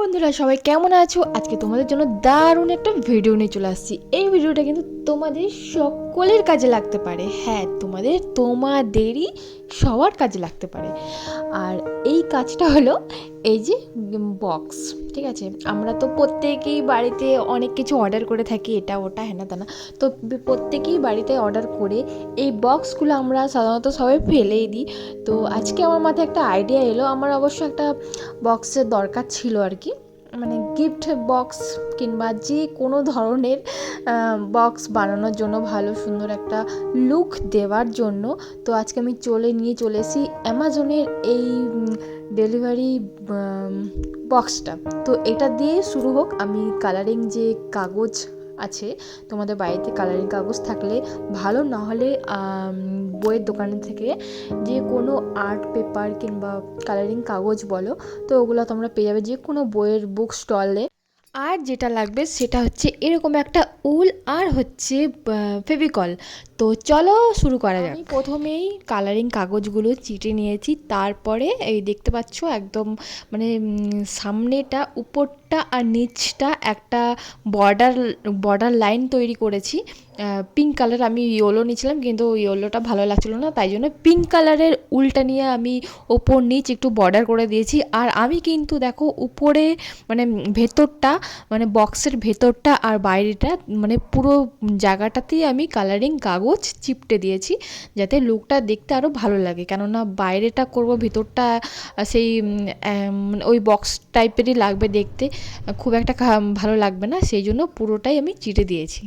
বন্ধুরা সবাই কেমন আছো? আজকে তোমাদের জন্য দারুণ একটা ভিডিও নিয়ে চলে আসছি। এই ভিডিওটা কিন্তু তোমাদের সকলের কাজে লাগতে পারে। হ্যাঁ তোমাদের, তোমাদেরই সবার কাজে লাগতে পারে। আর এই কাজটা হলো এই যে বক্স ঠিক আছে? আমরা তো প্রত্যেকেই বাড়িতে অনেক কিছু অর্ডার করে থাকি, এটা, ওটা, হেনা, তেনা। তো প্রত্যেকেই বাড়িতে অর্ডার করে এই বক্সগুলো আমরা সাধারণত সবাই ফেলেই দিই। তো আজকে আমার মাথায় একটা আইডিয়া এলো, আমার অবশ্য একটা বক্সের দরকার ছিল আর কি। গিফট বক্স কিংবা যে কোনো ধরনের বক্স বানানোর জন্য ভালো সুন্দর একটা লুক দেওয়ার জন্য। তো আজকে আমি চলে, নিয়ে চলে এসেছি অ্যামাজনের এই ডেলিভারি বক্সটা তো এটা দিয়ে শুরু হোক। আমি কালারিং যে কাগজ আছে, তোমাদের বাড়িতে কালারিং কাগজ থাকলে ভালো না হলে বইয়ের দোকান থেকে যে কোনো আর্ট পেপার কিংবা কালারিং কাগজ বলো, তো ওগুলো তোমরা পেয়ে যাবে। যে কোনো বইয়ের বুক স্টলে আর যেটা লাগবে সেটা হচ্ছে এরকম একটা উল আর হচ্ছে ফেভিকল। তো চলো শুরু করা যাক। প্রথমেই কালারিং কাগজগুলো চিটে নিয়েছি, তারপরে এই দেখতে পাচ্ছ একদম মানে সামনেটা, উপরটা আর নিচটা একটা বর্ডার বর্ডার লাইন তৈরি করেছি। পিঙ্ক কালার আমি ইয়েলো নিয়েছিলাম, কিন্তু ইয়েলোটা ভালো লাগছিল না, তাই জন্য পিঙ্ক কালারের উলটা নিয়ে আমি ওপর নিচ একটু বর্ডার করে দিয়েছি। আর আমি কিন্তু দেখো উপরে মানে ভেতরটা মানে বক্সের ভেতরটা আর বাইরেটা মানে পুরো জায়গাটাতেই আমি কালারিং কাগজ চিপটে দিয়েছি, যাতে লুকটা দেখতে আরও ভালো লাগে। কেননা বাইরেটা করব, ভেতরটা সেই ওই বক্স টাইপেরই লাগবে দেখতে, খুব একটা ভালো লাগবে না, সেই জন্য পুরোটাই আমি চিটে দিয়েছি।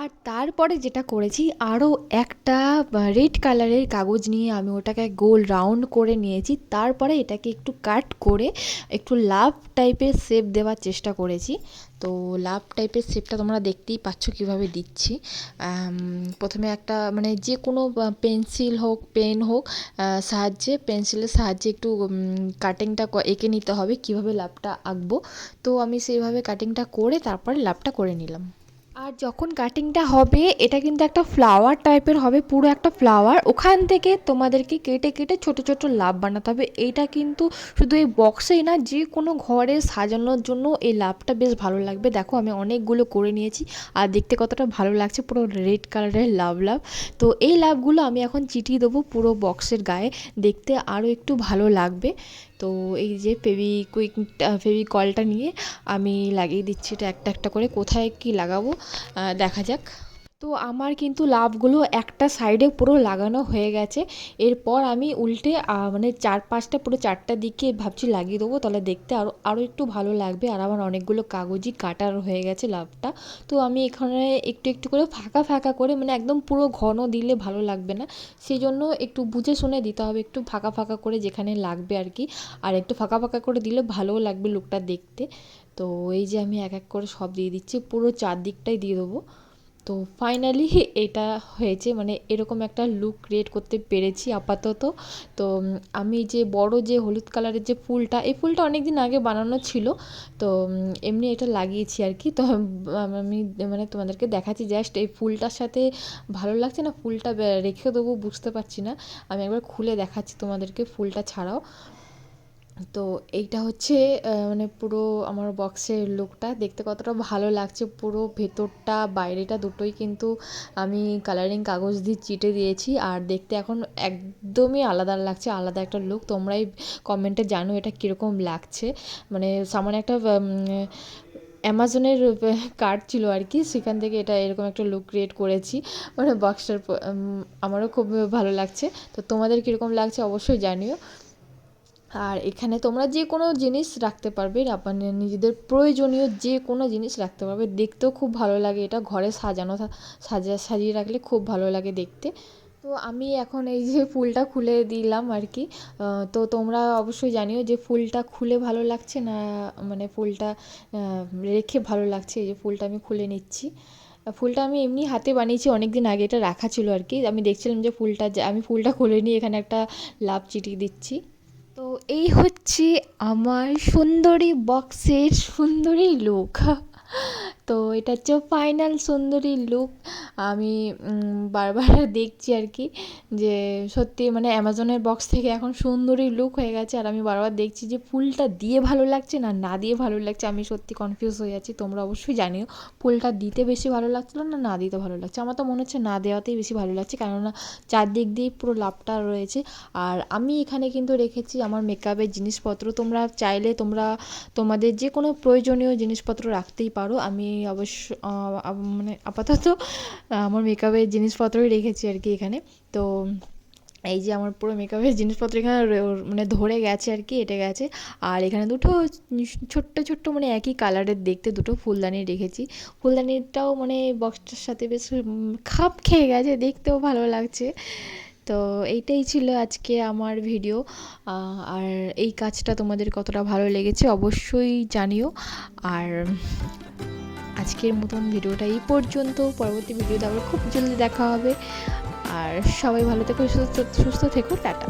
আর তারপরে যেটা করেছি আরও একটা রেড কালারের কাগজ নিয়ে আমি ওটাকে গোল রাউন্ড করে নিয়েছি। তারপরে এটাকে একটু কাট করে একটু লাভ টাইপের শেপ দেওয়ার চেষ্টা করেছি। তো লাভ টাইপের শেপটা তোমরা দেখতেই পাচ্ছ কীভাবে দিচ্ছি। প্রথমে একটা মানে যে কোনো পেন্সিল হোক পেন হোক সাহায্যে পেন্সিলের সাহায্যে একটু কাটিংটা এঁকে নিতে হবে কীভাবে লাভটা আঁকবো। তো আমি সেইভাবে কাটিংটা করে তারপরে লাভটা করে নিলাম। আর যখন কাটিংটা হবে, এটা কিন্তু একটা ফ্লাওয়ার টাইপের হবে, পুরো একটা ফ্লাওয়ার ওখান থেকে তোমাদেরকে কেটে কেটে ছোট ছোট লাভ বানাতে হবে। এইটা কিন্তু শুধু এই বক্সেই না, যে কোনো ঘরে সাজানোর জন্য এই লাভটা বেশ ভালো লাগবে। দেখো, আমি অনেকগুলো করে নিয়েছি, আর দেখতে কতটা ভালো লাগছে, পুরো রেড কালারের লাভ লাভ। তো এই লাভগুলো আমি এখন চিটিয়ে দেবো পুরো বক্সের গায়ে। দেখতে আরও একটু ভালো লাগবে। তো এই যে ফেভিকুইক ফেভিকলটা নিয়ে আমি লাগিয়ে দিচ্ছি এটা একটা একটা করে। কোথায় কি লাগাবো দেখা যাক। তো আমার কিন্তু লাভগুলো একটা সাইডে পুরো লাগানো হয়ে গেছে। এরপর আমি উল্টে মানে চার পাঁচটা পুরো চারটা দিকে ভাবছি লাগিয়ে দেবো, তাহলে দেখতে আরও আরও একটু ভালো লাগবে। আর আমার অনেকগুলো কাগজই কাটার হয়ে গেছে লাভটা। তো আমি এখানে একটু একটু করে ফাঁকা ফাঁকা করে মানে একদম পুরো ঘন দিলে ভালো লাগবে না। সেই জন্য একটু বুঝে শুনে দিতে হবে, একটু ফাঁকা ফাঁকা করে যেখানে লাগবে আর কি। আর একটু ফাঁকা ফাঁকা করে দিলে ভালোও লাগবে লুকটা দেখতে। তো এই যে আমি এক এক করে সব দিয়ে দিচ্ছি, পুরো চারদিকটাই দিয়ে দেবো। তো ফাইনালি এটা হয়েছে মানে এরকম একটা লুক ক্রিয়েট করতে পেরেছি আপাতত। তো আমি যে বড় যে হলুদ কালারের যে ফুলটা, এই ফুলটা অনেক দিন আগে বানানো ছিল, তো এমনি এটা লাগিয়েছি আর কি তো, আমি মানে তোমাদেরকে দেখাচ্ছি জাস্ট এই ফুলটার সাথে ভালো লাগছে না? ফুলটা রেখে দেবো, বুঝতে পারছি না। আমি একবার খুলে দেখাচ্ছি তোমাদেরকে ফুলটা ছাড়াও। তো এইটা হচ্ছে মানে পুরো আমার বক্সের লুকটা দেখতে কতটা ভালো লাগছে, পুরো ভেতরটা, বাইরেটা দুটোই কিন্তু আমি কালারিং কাগজ দিয়ে চিটে দিয়েছি। আর দেখতে এখন একদমই আলাদা লাগছে, আলাদা একটা লুক তোমরাই কমেন্টে জানো এটা কীরকম লাগছে। মানে সামনে একটা অ্যামাজনের কার্ড ছিল আর কি, সেখান থেকে এটা এরকম একটা লুক ক্রিয়েট করেছি। মানে বক্সটার আমারও খুব ভালো লাগছে। তো তোমাদের কীরকম লাগছে অবশ্যই জানিও। আর এখানে তোমরা যে কোনো জিনিস রাখতে পারবে মানে নিজেদের প্রয়োজনীয় যে কোনো জিনিস রাখতে পারবে। দেখতেও খুব ভালো লাগে এটা, ঘরে সাজানো সাজা, সাজিয়ে রাখলে খুব ভালো লাগে দেখতে। তো আমি এখন এই যে ফুলটা খুলে দিলাম আর কি। তো তোমরা অবশ্যই জানিও যে ফুলটা খুলে ভালো লাগছে না মানে ফুলটা রেখে ভালো লাগছে। এই যে ফুলটা আমি খুলে নিচ্ছি। ফুলটা আমি এমনি হাতে বানিয়েছি অনেক দিন আগে এটা রাখা ছিল আর কি। আমি দেখছিলাম যে ফুলটা আমি ফুলটা খুলে নিয়ে এখানে একটা লাভ চিটিয়ে দিচ্ছি। তো এই হচ্ছে আমার সুন্দরী বক্সের সুন্দরী লুক তো এটা হচ্ছে ফাইনাল সুন্দরী লুক আমি বারবার দেখছি আর কি যে সত্যি মানে অ্যামাজনের বক্স থেকে এখন সুন্দরী লুক হয়ে গেছে। আর আমি বারবার দেখছি যে ফুলটা দিয়ে ভালো লাগছে না না দিয়ে ভালো লাগছে। আমি সত্যি কনফিউজ হয়ে যাচ্ছি। তোমরা অবশ্যই জানিও, ফুলটা দিতে বেশি ভালো লাগছিল না না দিতে ভালো লাগছে? আমার তো মনে হচ্ছে না দেওয়াতেই বেশি ভালো লাগছে, কেননা চারদিক দিয়ে পুরো লাভটা রয়েছে। আর আমি এখানে কিন্তু রেখেছি আমার মেকআপের জিনিসপত্র। তোমরা চাইলে তোমরা, তোমাদের যে কোনো প্রয়োজনীয় জিনিসপত্র রাখতেই পারো। আমি অবশ্য মানে আপাতত আমার মেকআপের জিনিসপত্রই রেখেছি আর কি এখানে। তো এই যে আমার পুরো মেকআপের জিনিসপত্র এখানে মানে ধরে গেছে আর কি, এটে গেছে। আর এখানে দুটো ছোট্ট ছোট্ট মানে একই কালারের দেখতে দুটো ফুলদানি রেখেছি। ফুলদানিটাও মানে বক্সটার সাথে বেশ খাপ খেয়ে গেছে, দেখতেও ভালো লাগছে। তো এইটাই ছিল আজকে আমার ভিডিও আর এই কাজটা তোমাদের কতটা ভালো লেগেছে অবশ্যই জানিও। আর আজকের মতন ভিডিওটা এই পর্যন্ত। পরবর্তী ভিডিওতে আবার খুব জলদি দেখা হবে। আর সবাই ভালো থেকো, সুস্থ সুস্থ থেকো, টাটা।